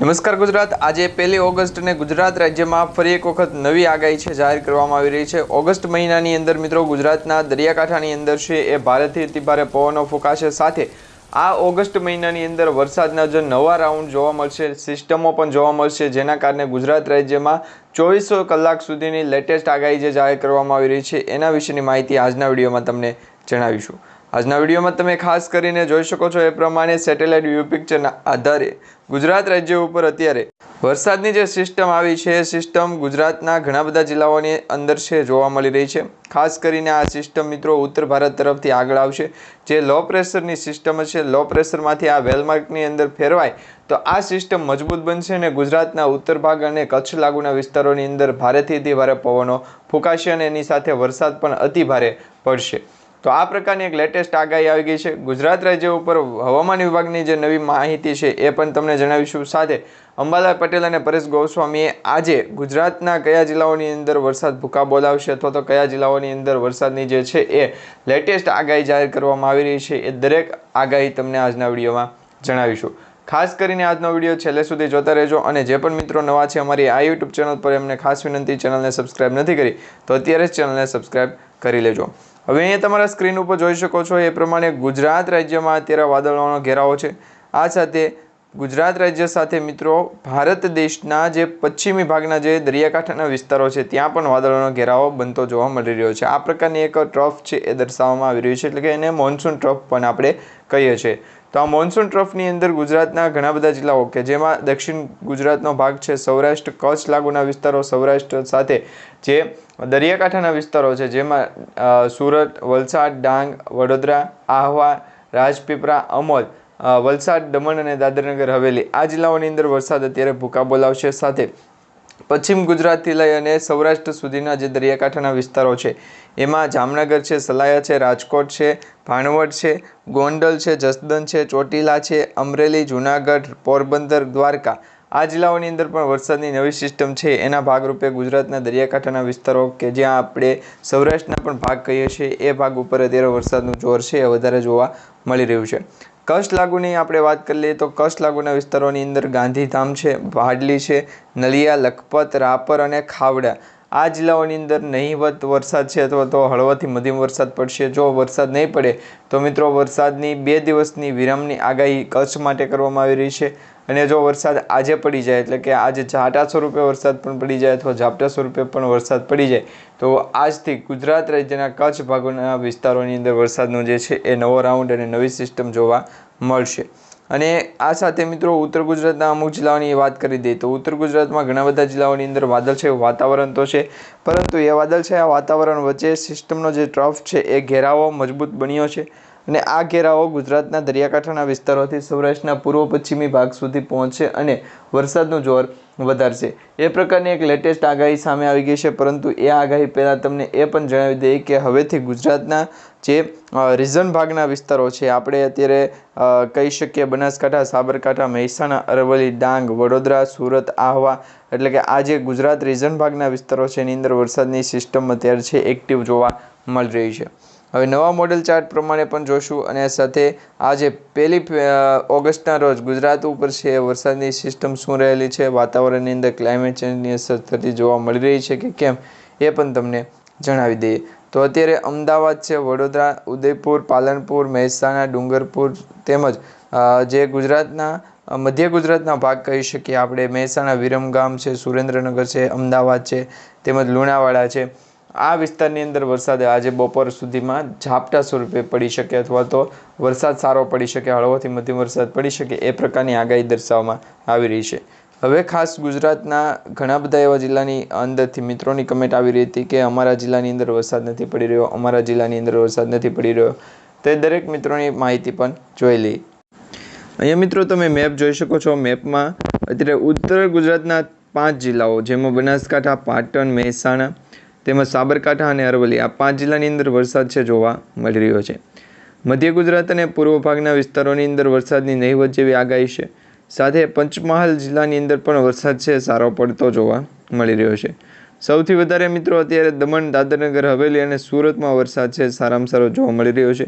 નમસ્કાર ગુજરાત. આજે પહેલી ઓગસ્ટને ગુજરાત રાજ્યમાં ફરી એક વખત નવી આગાહી છે જાહેર કરવામાં આવી રહી છે. ઓગસ્ટ મહિનાની અંદર મિત્રો ગુજરાતના દરિયાકાંઠાની અંદર છે એ ભારેથી અતિભારે પવનો ફૂંકાશે. સાથે આ ઓગસ્ટ મહિનાની અંદર વરસાદના જે નવા રાઉન્ડ જોવા મળશે, સિસ્ટમો પણ જોવા મળશે, જેના કારણે ગુજરાત રાજ્યમાં ચોવીસો કલાક સુધીની લેટેસ્ટ આગાહી જે જાહેર કરવામાં આવી રહી છે, એના વિશેની માહિતી આજના વિડીયોમાં તમને જણાવીશું. આજના વિડીયોમાં તમે ખાસ કરીને જોઈ શકો છો એ પ્રમાણે સેટેલાઇટ વ્યૂ પિક્ચરના આધારે ગુજરાત રાજ્ય ઉપર અત્યારે વરસાદની જે સિસ્ટમ આવી છે, એ સિસ્ટમ ગુજરાતના ઘણા બધા જિલ્લાઓની અંદર છે, જોવા મળી રહી છે. ખાસ કરીને આ સિસ્ટમ મિત્રો ઉત્તર ભારત તરફથી આગળ આવશે. જે લો પ્રેશરની સિસ્ટમ છે લો પ્રેશરમાંથી આ વેલમાર્કની અંદર ફેરવાય, તો આ સિસ્ટમ મજબૂત બનશે અને ગુજરાતના ઉત્તર ભાગ અને કચ્છ લાગુના વિસ્તારોની અંદર ભારેથી અતિ પવનો ફૂંકાશે અને એની સાથે વરસાદ પણ અતિ ભારે પડશે. તો આ પ્રકારની એક લેટેસ્ટ આગાહી આવી ગઈ છે. ગુજરાત રાજ્ય ઉપર હવામાન વિભાગની જે નવી માહિતી છે એ પણ તમને જણાવીશું. સાથે અંબાલાલ પટેલ અને પરેશ ગોસ્વામીએ આજે ગુજરાતના કયા જિલ્લાઓની અંદર વરસાદ ભૂકા બોલાવશે અથવા તો કયા જિલ્લાઓની અંદર વરસાદની જે છે એ લેટેસ્ટ આગાહી જાહેર કરવામાં આવી રહી છે એ દરેક આગાહી તમને આજના વિડીયોમાં જણાવીશું. ખાસ કરીને આજનો વીડિયો છેલ્લે સુધી જોતા રહેજો અને જે પણ મિત્રો નવા છે અમારી આ યુટ્યુબ ચેનલ પર એમને ખાસ વિનંતી, ચેનલને સબસ્ક્રાઇબ નથી કરી તો અત્યારે જ ચેનલને સબસ્ક્રાઇબ કરી લેજો. હવે અહીંયા તમારા સ્ક્રીન ઉપર જોઈ શકો છો, એ પ્રમાણે ગુજરાત રાજ્યમાં અત્યારે વાદળોનો ઘેરાવો છે. આ સાથે ગુજરાત રાજ્ય સાથે મિત્રો, ભારત દેશના જે પશ્ચિમી ભાગના જે દરિયાકાંઠાના વિસ્તારો છે, ત્યાં પણ વાદળોનો ઘેરાવો બનતો જોવા મળી રહ્યો છે. આ પ્રકારની એક ટ્રફ છે એ દર્શાવવામાં આવી રહ્યું છે, એટલે કે એને મોન્સૂન ટ્રફ પણ આપણે કહીએ છીએ. તો આ મોન્સૂન ટ્રફની અંદર ગુજરાતના ઘણા બધા જિલ્લાઓ કે જેમાં દક્ષિણ ગુજરાતનો ભાગ છે, સૌરાષ્ટ્ર, કચ્છ લાગુના વિસ્તારો, સૌરાષ્ટ્ર સાથે જે દરિયાકાંઠાના વિસ્તારો છે, જેમાં સુરત, વલસાડ, ડાંગ, વડોદરા, આહવા, રાજપીપળા, અમોલ વલસાડ, દમણ અને દાદરનગર હવેલી આ જિલ્લાઓની અંદર વરસાદ અત્યારે ભૂકા બોલાવશે સાથે. પશ્ચિમ ગુજરાતથી લઈ અને સૌરાષ્ટ્ર સુધીના જે દરિયાકાંઠાના વિસ્તારો છે, એમાં જામનગર છે, સલાયા છે, રાજકોટ છે, ભાણવડ છે, ગોંડલ છે જસદન છે, ચોટીલા છે, અમરેલી, જુનાગઢ, પોરબંદર, દ્વારકા. આ જિલ્લાઓની અંદર પણ વરસાદની નવી સિસ્ટમ છે. એના ભાગરૂપે ગુજરાતના દરિયાકાંઠાના વિસ્તારો કે જ્યાં આપણે સૌરાષ્ટ્રના પણ ભાગ કહીએ છીએ, એ ભાગ ઉપર અત્યારે વરસાદનું જોર છે, એ વધારે જોવા મળી રહ્યું છે. કચ્છ લાગુની આપણે વાત કરી લઈએ તો કચ્છ લાગુના વિસ્તારોની અંદર ગાંધીધામ છે ભાડલી છે, નલિયા, લખપત, રાપર અને ખાવડા. આ જિલ્લાઓની અંદર નહીવત વરસાદ છે અથવા તો હળવાથી મધ્યમ વરસાદ પડશે. જો વરસાદ નહીં પડે, તો મિત્રો વરસાદની બે દિવસની વિરામની આગાહી કચ્છ માટે કરવામાં આવી રહી છે. અને જો વરસાદ આજે પડી જાય, એટલે કે આજે ઝાટા સ્વરૂપે વરસાદ પણ પડી જાય અથવા ઝાપટા સ્વરૂપે પણ વરસાદ પડી જાય, તો આજથી ગુજરાત રાજ્યના કચ્છ ભાગોના વિસ્તારોની અંદર વરસાદનો જે છે એ નવો રાઉન્ડ અને નવી સિસ્ટમ જોવા મળશે. અને આ સાથે મિત્રો ઉત્તર ગુજરાતના અમુક જિલ્લાઓની વાત કરી દઈએ તો ઉત્તર ગુજરાતમાં ઘણા બધા જિલ્લાઓની અંદર વાદળછાયું વાતાવરણ તો છે. પરંતુ એ વાદળછાયા વાતાવરણ વચ્ચે સિસ્ટમનો જે ટ્રફ છે, એ ઘેરાવો મજબૂત બન્યો છે. અને આ ઘેરાવો ગુજરાતના દરિયાકાંઠાના વિસ્તારોથી સૌરાષ્ટ્રના પૂર્વ પશ્ચિમી ભાગ સુધી પહોંચશે અને વરસાદનું જોર વધારશે. એ પ્રકારની એક લેટેસ્ટ આગાહી સામે આવી ગઈ છે, પરંતુ એ આગાહી પહેલાં તમને એ પણ જણાવી દઈએ કે હવેથી ગુજરાતના જે રિઝન ભાગના વિસ્તારો છે. આપણે અત્યારે કહી શકીએ બનાસકાંઠા, સાબરકાંઠા, મહેસાણા, અરવલ્લી, ડાંગ, વડોદરા, સુરત, આહવા, એટલે કે આ જે ગુજરાત રિઝન ભાગના વિસ્તારો છે, એની અંદર વરસાદની સિસ્ટમ અત્યારે છે એક્ટિવ જોવા મળી રહી છે. હવે નવા મોડેલ ચાર્ટ પ્રમાણે પણ જોશું અને સાથે આજે પહેલી ઓગસ્ટના રોજ ગુજરાત ઉપર છે, વરસાદની સિસ્ટમ શું રહેલી છે, વાતાવરણની અંદર ક્લાઇમેટ ચેન્જની અસર થતી જોવા મળી રહી છે કે કેમ, એ પણ તમને જણાવી દઈએ. તો અત્યારે અમદાવાદ છે, વડોદરા, ઉદયપુર, પાલનપુર, મહેસાણા, ડુંગરપુર તેમજ જે ગુજરાતના મધ્ય ગુજરાતના ભાગ કહી શકીએ આપણે, મહેસાણા વિરમગામ છે, સુરેન્દ્રનગર છે, અમદાવાદ છે, તેમજ લુણાવાડા છે. આ વિસ્તારની અંદર વરસાદ આજે બપોર સુધીમાં ઝાપટા સ્વરૂપે પડી શકે અથવા તો વરસાદ સારો પડી શકે, હળવોથી મધ્યમ વરસાદ પડી શકે એ પ્રકારની આગાહી દર્શાવવામાં આવી રહી છે. હવે ખાસ ગુજરાતના ઘણા બધા એવા જિલ્લાની અંદરથી મિત્રોની કમેન્ટ આવી રહી હતી કે અમારા જિલ્લાની અંદર વરસાદ નથી પડી રહ્યો, અમારા જિલ્લાની અંદર વરસાદ નથી પડી રહ્યો. તે દરેક મિત્રોની માહિતી પણ જોઈ લઈ અહીંયા મિત્રો તમે મેપ જોઈ શકો છો. મેપમાં અત્યારે ઉત્તર ગુજરાતના પાંચ જિલ્લાઓ, જેમાં બનાસકાંઠા, પાટણ, મહેસાણા તેમજ સાબરકાંઠા અને અરવલ્લી, આ પાંચ જિલ્લાની અંદર વરસાદ છે જોવા મળી રહ્યો છે. મધ્ય ગુજરાત અને પૂર્વ ભાગના વિસ્તારોની અંદર વરસાદની નહીવત જેવી આગાહી છે. સાથે પંચમહાલ જિલ્લાની અંદર પણ વરસાદ છે, સારો પડતો જોવા મળી રહ્યો છે. સૌથી વધારે મિત્રો અત્યારે દમણ, દાદરનગર, હવેલી અને સુરતમાં વરસાદ છે, સારામાં સારો જોવા મળી રહ્યો છે.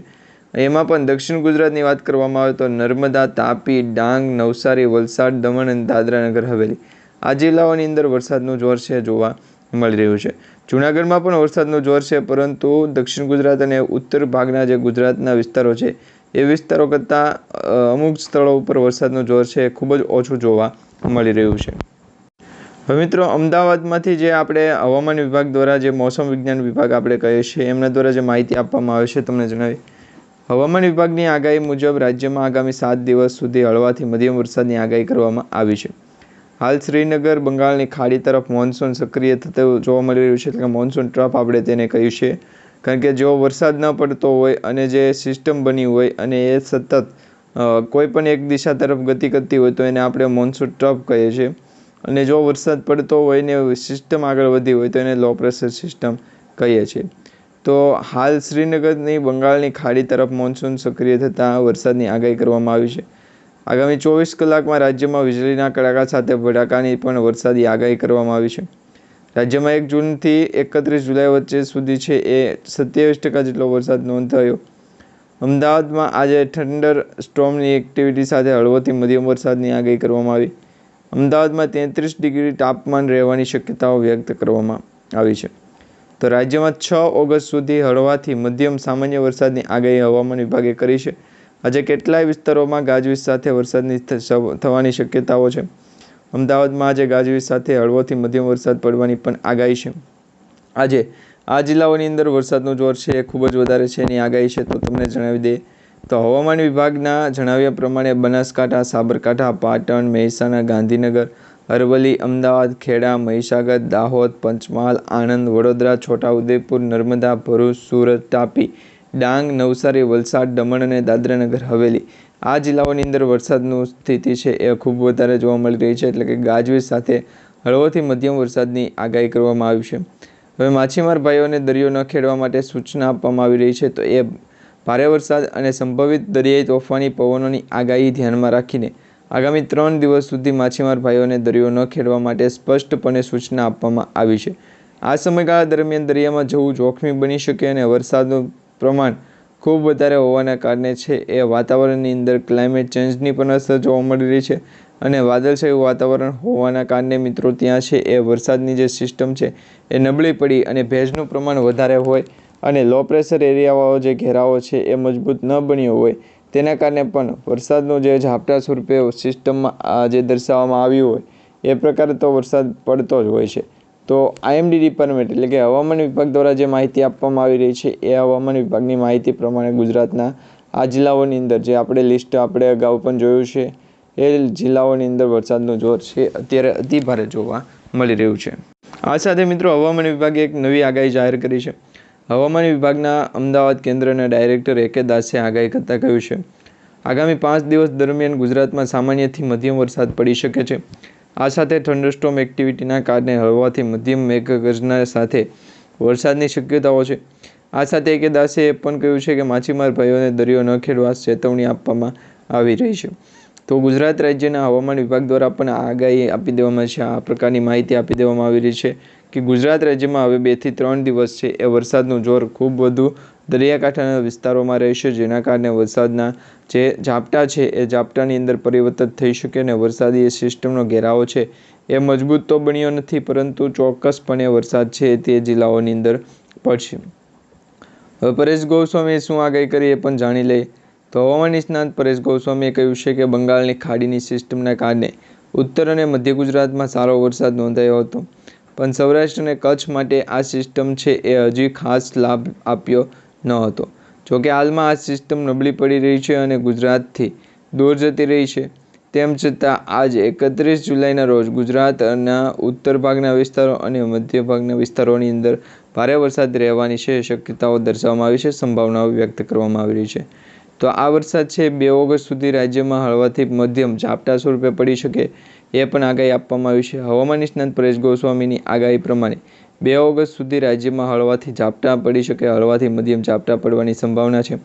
એમાં પણ દક્ષિણ ગુજરાતની વાત કરવામાં આવે તો નર્મદા, તાપી, ડાંગ, નવસારી, વલસાડ, દમણ અને દાદરાનગર, હવેલી આ જિલ્લાઓની અંદર વરસાદનું જોર છે જોવા મળી રહ્યું છે. જૂનાગઢમાં પણ વરસાદનું જોર છે, પરંતુ દક્ષિણ ગુજરાત અને ઉત્તર ભાગના જે ગુજરાતના વિસ્તારો છે એ વિસ્તારો કરતાં અમુક સ્થળો ઉપર વરસાદનું જોર છે, એ ખૂબ જ ઓછું જોવા મળી રહ્યું છે. હવે મિત્રો, અમદાવાદમાંથી જે આપણે હવામાન વિભાગ દ્વારા જે મોસમ વિજ્ઞાન વિભાગ આપણે કહીએ છીએ, એમના દ્વારા જે માહિતી આપવામાં આવે છે, તમને જણાવી. હવામાન વિભાગની આગાહી મુજબ રાજ્યમાં આગામી સાત દિવસ સુધી હળવાથી મધ્યમ વરસાદની આગાહી કરવામાં આવી છે. હાલ શ્રીનગર, બંગાળની ખાડી તરફ મોન્સૂન સક્રિય થતું જોવા મળી રહ્યું છે, એટલે કે મોન્સૂન ટ્રફ આપણે તેને કહ્યું છે. કારણ કે જો વરસાદ ન પડતો હોય અને જે સિસ્ટમ બની હોય અને એ સતત કોઈ પણ એક દિશા તરફ ગતિ કરતી હોય તો એને આપણે મોન્સૂન ટ્રફ કહીએ છીએ. અને જો વરસાદ પડતો હોય ને સિસ્ટમ આગળ વધી હોય તો એને લો પ્રેશર સિસ્ટમ કહીએ છીએ. તો હાલ શ્રીનગરની, બંગાળની ખાડી તરફ મોન્સૂન સક્રિય થતાં વરસાદની આગાહી કરવામાં આવી છે. આગામી ચોવીસ કલાકમાં રાજ્યમાં વીજળીના કડાકા સાથે ભડાકાની પણ વરસાદી આગાહી કરવામાં આવી છે. રાજ્યમાં એક જૂનથી એકત્રીસ જુલાઈ વચ્ચે સુધી છે એ સત્યાવીસ ટકા જેટલો વરસાદ નોંધાયો. અમદાવાદમાં આજે થંડર સ્ટોર્મની એક્ટિવિટી સાથે હળવોથી મધ્યમ વરસાદની આગાહી કરવામાં આવી. અમદાવાદમાં તેત્રીસ ડિગ્રી તાપમાન રહેવાની શક્યતાઓ વ્યક્ત કરવામાં આવી છે. તો રાજ્યમાં છ ઓગસ્ટ સુધી હળવાથી મધ્યમ સામાન્ય વરસાદની આગાહી હવામાન વિભાગે કરી છે. આજે કેટલાય વિસ્તારોમાં ગાજવીજ સાથે વરસાદની થવાની શક્યતાઓ છે. અમદાવાદમાં આજે ગાજવીજ સાથે હળવોથી મધ્યમ વરસાદ પડવાની પણ આગાહી છે. આજે આ જિલ્લાઓની અંદર વરસાદનું જોર છે એ ખૂબ જ વધારે છે એની આગાહી છે. તો તમને જણાવી દઈએ તો હવામાન વિભાગના જણાવ્યા પ્રમાણે બનાસકાંઠા, સાબરકાંઠા, પાટણ, મહેસાણા, ગાંધીનગર, અરવલ્લી, અમદાવાદ, ખેડા, મહીસાગર, દાહોદ, પંચમહાલ, આણંદ, વડોદરા, છોટાઉદેપુર, નર્મદા, ભરૂચ, સુરત, તાપી, ડાંગ, નવસારી, વલસાડ, દમણ અને દાદરાનગર, હવેલી આ જિલ્લાઓની અંદર વરસાદનું સ્થિતિ છે એ ખૂબ વધારે જોવા મળી રહી છે, એટલે કે ગાજવીજ સાથે હળવોથી મધ્યમ વરસાદની આગાહી કરવામાં આવી છે. હવે માછીમાર ભાઈઓને દરિયો ન ખેડવા માટે સૂચના આપવામાં આવી રહી છે, તો એ ભારે વરસાદ અને સંભવિત દરિયાઈ તોફાની પવનોની આગાહી ધ્યાનમાં રાખીને આગામી ત્રણ દિવસ સુધી માછીમાર ભાઈઓને દરિયો ન ખેડવા માટે સ્પષ્ટપણે સૂચના આપવામાં આવી છે. આ સમયગાળા દરમિયાન દરિયામાં જવું જોખમી બની શકે અને વરસાદનું પ્રમાણ ખૂબ વધારે હોવાના કારણે છે એ વાતાવરણની અંદર ક્લાઇમેટ ચેન્જની પણ અસર જોવા મળી રહી છે અને વાદળછાયું વાતાવરણ હોવાના કારણે મિત્રો ત્યાં છે એ વરસાદની જે સિસ્ટમ છે એ નબળી પડી અને ભેજનું પ્રમાણ વધારે હોય અને લો પ્રેશર એરિયાવાળો જે ઘેરાવો છે એ મજબૂત ન બન્યો હોય. તેના કારણે પણ વરસાદનું જે ઝાપટા સ્વરૂપે સિસ્ટમમાં જે દર્શાવવામાં આવ્યું હોય એ પ્રકારે તો વરસાદ પડતો જ હોય છે. તો આઈએમડી ડિપાર્ટમેન્ટ એટલે કે હવામાન વિભાગ દ્વારા જે માહિતી આપવામાં આવી રહી છે, એ હવામાન વિભાગની માહિતી પ્રમાણે ગુજરાતના આ જિલ્લાઓની અંદર જે આપણે લિસ્ટ આપણે અગાઉ પણ જોયું છે, એ જિલ્લાઓની અંદર વરસાદનું જોર છે, અત્યારે અતિ ભારે જોવા મળી રહ્યું છે. આ સાથે મિત્રો હવામાન વિભાગે એક નવી આગાહી જાહેર કરી છે. હવામાન વિભાગના અમદાવાદ કેન્દ્રના ડાયરેક્ટર એકે દાસે આગાહી કરતાં કહ્યું છે, આગામી પાંચ દિવસ દરમિયાન ગુજરાતમાં સામાન્યથી મધ્યમ વરસાદ પડી શકે છે. આ સાથે થંડરસ્ટોમ એક્ટિવિટીના કારણે હળવાથી મધ્યમ મેઘગર્જના સાથે વરસાદની શક્યતાઓ છે. આ સાથે એકે દાસે એ પણ કહ્યું છે કે માછીમાર ભાઈઓને દરિયો ન ખેડવા ચેતવણી આપવામાં આવી રહી છે. તો ગુજરાત રાજ્યના હવામાન વિભાગ દ્વારા પણ આગાહી આપી દેવામાં છે. આ પ્રકારની માહિતી આપી દેવામાં આવી રહી છે કે ગુજરાત રાજ્યમાં હવે બેથી ત્રણ દિવસ છે. એ વરસાદનું જોર ખૂબ વધુ દરિયાકાંઠાના વિસ્તારોમાં રહેશે. જેના કારણે વરસાદના જે ઝાપટા છે, એ ઝાપટાની અંદર પરિવર્તન થઈ શકે અને વરસાદી એ સિસ્ટમનો ઘેરાવો છે. એ મજબૂત તો બન્યો નથી, પરંતુ ચોક્કસપણે વરસાદ છે તે જિલ્લાઓની અંદર પડશે. હવે પરેશ ગોસ્વામીએ શું આગાહી કરી એ પણ જાણી લઈએ. તો હવામાન નિષ્ણાત પરેશ ગોસ્વામીએ કહ્યું છે કે બંગાળની ખાડીની સિસ્ટમના કારણે ઉત્તર અને મધ્ય ગુજરાતમાં સારો વરસાદ નોંધાયો હતો. પણ સૌરાષ્ટ્ર અને કચ્છ માટે આ સિસ્ટમ છે એ હજી ખાસ લાભ આપ્યો ન હતો. જોકે હાલમાં આ સિસ્ટમ નબળી પડી રહી છે અને ગુજરાતથી દૂર જતી રહી છે. તેમ છતાં, આજ એકત્રીસ જુલાઈના રોજ ગુજરાતના ઉત્તર ભાગના વિસ્તારો અને મધ્ય ભાગના વિસ્તારોની અંદર ભારે વરસાદ રહેવાની છે શક્યતાઓ દર્શાવવામાં આવી છે, સંભાવનાઓ વ્યક્ત કરવામાં આવી રહી છે. તો આ વરસાદ છે બે ઓગસ્ટ સુધી રાજ્યમાં હળવાથી મધ્યમ ઝાપટા સ્વરૂપે પડી શકે એ પણ આગાહી આપવામાં આવી છે. હવામાન નિષ્ણાત પરેશ ગોસ્વામીની આગાહી પ્રમાણે બે ઓગસ્ટ સુધી રાજ્યમાં હળવાથી ઝાપટા પડી શકે, હળવાથી મધ્યમ ઝાપટા પડવાની સંભાવના છે.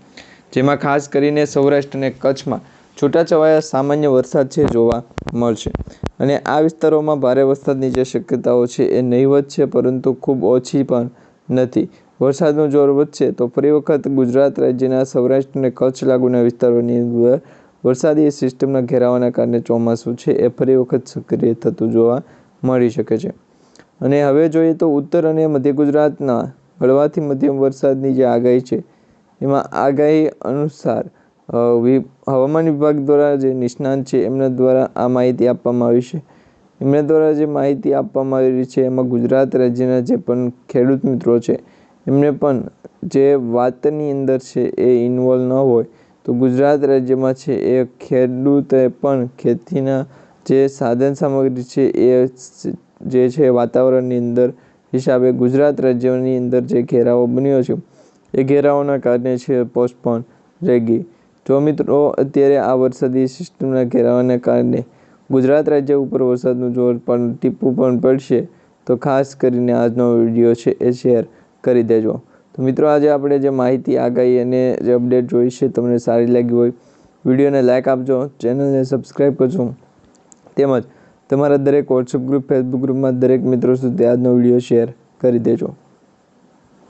જેમાં ખાસ કરીને સૌરાષ્ટ્ર અને કચ્છમાં છૂટાછવાયા સામાન્ય વરસાદ છે જોવા મળશે. અને આ વિસ્તારોમાં ભારે વરસાદની જે શક્યતાઓ છે એ નહીવત છે, પરંતુ ખૂબ ઓછી પણ નથી. વરસાદનું જોર વધશે તો ફરી વખત ગુજરાત રાજ્યના સૌરાષ્ટ્ર અને કચ્છ લાગુના વિસ્તારોની અંદર વરસાદી સિસ્ટમના ઘેરાવાના કારણે ચોમાસું છે એ ફરી વખત સક્રિય થતું જોવા મળી શકે છે. અને હવે જોઈએ તો ઉત્તર અને મધ્ય ગુજરાતના હળવાથી મધ્યમ વરસાદની જે આગાહી છે, એમાં આગાહી અનુસાર હવામાન વિભાગ દ્વારા જે નિષ્ણાંત છે, એમના દ્વારા આ માહિતી આપવામાં આવી છે. એમના દ્વારા જે માહિતી આપવામાં આવી છે, એમાં ગુજરાત રાજ્યના જે પણ ખેડૂત મિત્રો છે, એમને પણ જે વાતની અંદર છે, એ ઇન્વોલ્વ ન હોય, તો ગુજરાત રાજ્યમાં છે, એ ખેડૂતે પણ ખેતીના જે સાધન સામગ્રી છે, એ જે છે વાતાવરણની અંદર, હિસાબે ગુજરાત રાજ્યની અંદર જે ઘેરાવો બન્યો છે, એ ઘેરાવોના કારણે છે પોસ્ટપોન રહી ગઈ. જો મિત્રો, અત્યારે આ વરસાદી સિસ્ટમના ઘેરાવાના કારણે ગુજરાત રાજ્ય ઉપર વરસાદનું જોર પણ, ટીપું પણ પડશે, તો ખાસ કરીને આજનો વીડિયો છે એ શેર કરી દેજો. તો મિત્રો, આજે આપણે જે માહિતી આગાહી અને જે અપડેટ જોઈ છે તમને સારી લાગી હોય, વિડીયોને લાઇક આપજો, ચેનલને સબસ્ક્રાઈબ કરજો, તેમજ તમારા દરેક વોટ્સઅપ ગ્રુપ ફેસબુક ગ્રુપમાં દરેક મિત્રો સુધી આજનો વીડિયો શેર કરી દેજો.